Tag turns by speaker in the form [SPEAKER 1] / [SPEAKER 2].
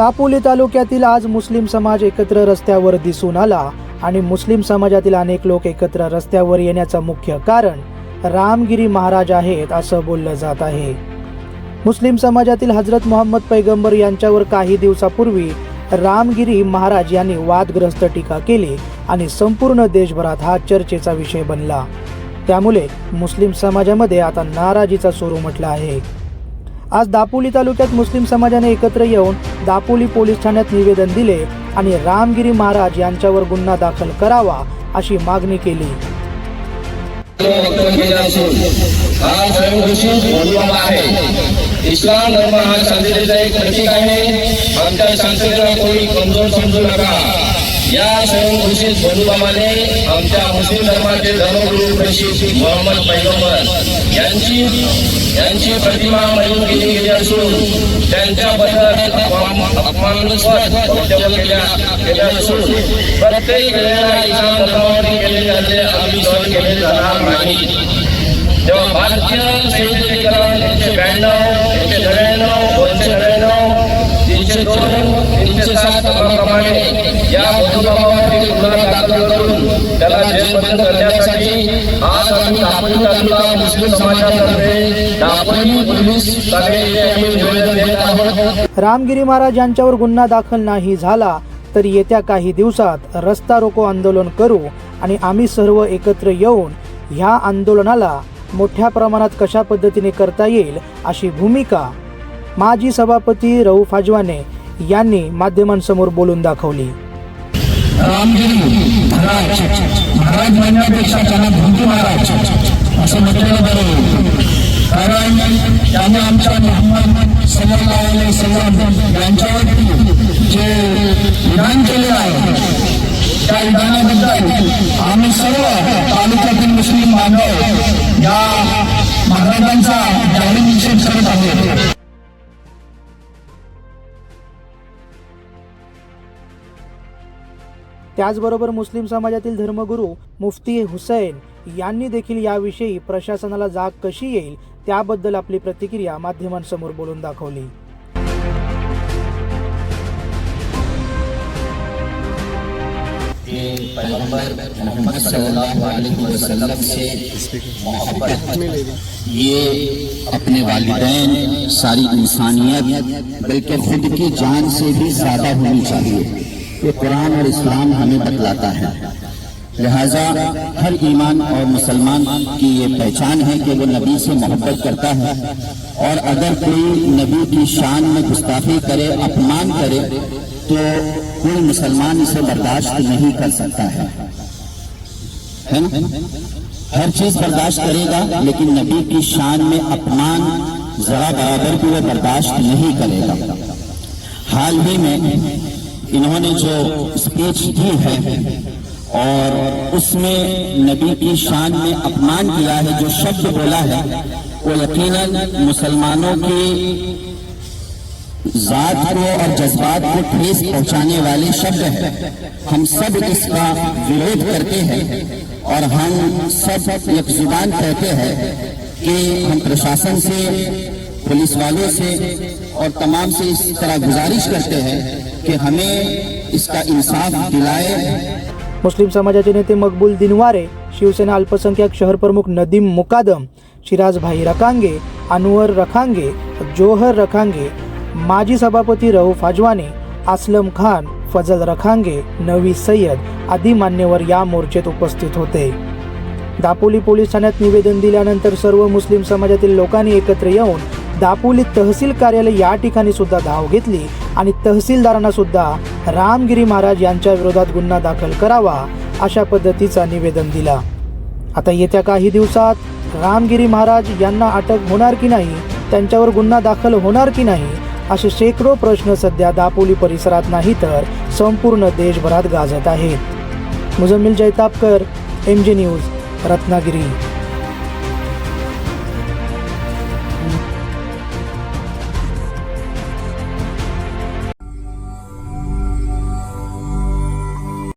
[SPEAKER 1] दापोली तालुक्यातील आज मुस्लिम समाज एकत्र रस्त्यावर दिसून आला आणि मुस्लिम समाजातील अनेक लोक एकत्र रस्त्यावर येण्याचं मुख्य कारण रामगिरी महाराज आहेत असं बोललं जात आहे. मुस्लिम समाजातील हजरत मोहम्मद पैगंबर यांच्यावर काही दिवसापूर्वी रामगिरी महाराज यांनी वादग्रस्त टीका केली आणि संपूर्ण देशभरात हा चर्चेचा विषय बनला. त्यामुळे मुस्लिम समाजामध्ये आता नाराजीचा सूर उमटला आहे. आज दापोली तालुक्यात मुस्लिम समाजाने एकत्र येऊन दापोली पोलीस ठाण्यात निवेदन दिले आणि रामगिरी महाराज यांच्यावर गुन्हा दाखल करावा अशी मागणी केली.
[SPEAKER 2] इस्लाम धर्म हा शांततेचा एक प्रतीक आहे. आमच्या शांततेला कोणी कमजोर समजू नका. या स्वयंघोषित बोलवामाने आमच्या मुस्लिम धर्माचे धर्मगुरू प्रशिक्षित मोहम्मद पैगंबर यांची यांची प्रतिमा मलिन केली गेली असून त्यांच्याबद्दल केल्या असून प्रत्येक वेळेला इस्लाम धर्मावरती केले जाते आम्ही सहन केले जाणार नाही. तेव्हा भारतीय सैनिकीकरण ब्याण्णव तीनशे प्रमाणे या बंधुभावावरती गुन्हा दाखल करून त्याला जेलबंद करण्यासाठी आज आम्ही दापोली तालुका मुस्लिम समाजातर्फे दापोली पोलीस ठाणे निवेदन देत आहोत.
[SPEAKER 1] रामगिरी महाराज यांच्यावर गुन्हा दाखल नाही झाला तर येत्या काही दिवसात रस्ता रोको आंदोलन करू आणि आम्ही सर्व एकत्र येऊन ह्या आंदोलनाला मोठ्या प्रमाणात कशा पद्धतीने करता येईल अशी भूमिका माजी सभापती रऊफ हाजवाने यांनी माध्यमांसमोर बोलून दाखवली.
[SPEAKER 3] रामगिरी महाराज महाराज म्हणण्यापेक्षा त्यांना भंगी महाराज. असं म्हटलेलं बरं कारण त्याने आमच्या मोहम्मद सल्लल्लाहु अलैहि यांच्यावरती जे विधान केलेलं आहे त्या विधानाबद्दल आम्ही सर्व तालुक्यातील मुस्लिम बांधव या महाराजांचा जाहीर निषेध करत आहोत.
[SPEAKER 1] त्याचबरोबर मुस्लिम समाजातील धर्मगुरू मुफ्ती हुसैन यांनी देखील याविषयी प्रशासनाला जाग कशी येईल त्याबद्दल आपली प्रतिक्रिया माध्यमांसमोर बोलून दाखवली.
[SPEAKER 4] कि पैगंबर मोहम्मद सल्लल्लाहु अलैहि वसल्लम से मोहब्बत ये अपने वालिदैन सारी इंसानियत बल्कि खुद की जान से भी ज्यादा होनी चाहिए। ये कुरान और इस्लाम हमें बतलाता है लिहाजा हर ईमान और मुसलमान की ये पहचान है कि वो नबी से मोहब्बत करता है और अगर कोई नबी की शान में गुस्ताखी करे अपमान करे तो कोई मुसलमान इसे बर्दाश्त नहीं कर सकता है है ना हर चीज बर्दाश्त करेगा लेकिन नबी की शान में अपमान जरा बराबर भी वो बर्दाश्त नहीं करेगा हाल ही में इन्होंने जो स्पीच दी है और उसमें नबी की शान में अपमान किया है, जो शब्द बोला है, वो यकीनन मुसलमानों की जात को और जज्बात को ठेस पहुँचाने वाले शब्द हैं। हम सब इसका विरोध करते हैं और हम सब ज़ुबान कहते हैं कि हम प्रशासन से पुलिस वालों से और तमाम से इस तरह गुजारिश करते हैं कि हमें इसका इंसाफ दिलाए।
[SPEAKER 1] मुस्लिम समाजाचे नेते मकबूल दिनवारे शिवसेना अल्पसंख्याक शहर प्रमुख नदीम मुकादम शिराजभाई रखांगे अनवर रखांगे जोहर रखांगे माजी सभापती रऊफ हाजवानी आसलम खान फजल रखांगे नवी सय्यद आदी मान्यवर या मोर्चेत उपस्थित होते। दापोली पोलीस ठाण्यात निवेदन दिल्यानंतर सर्व मुस्लिम समाजातील लोकांनी एकत्र येऊन दापोली तहसील कार्यालय या ठिकाणी सुद्धा धाव घेतली आणि तहसीलदारांना सुद्धा रामगिरी महाराज यांच्या विरोधात गुन्हा दाखल करावा अशा पद्धतीचा निवेदन दिला. आता येत्या काही दिवसात रामगिरी महाराज यांना अटक होणार की नाही त्यांच्यावर गुन्हा दाखल होणार की नाही असे शेकडो प्रश्न सध्या दापोली परिसरात नाही तर संपूर्ण देशभरात गाजत आहेत. Muzammil Jaitapkar M G news Ratnagiri.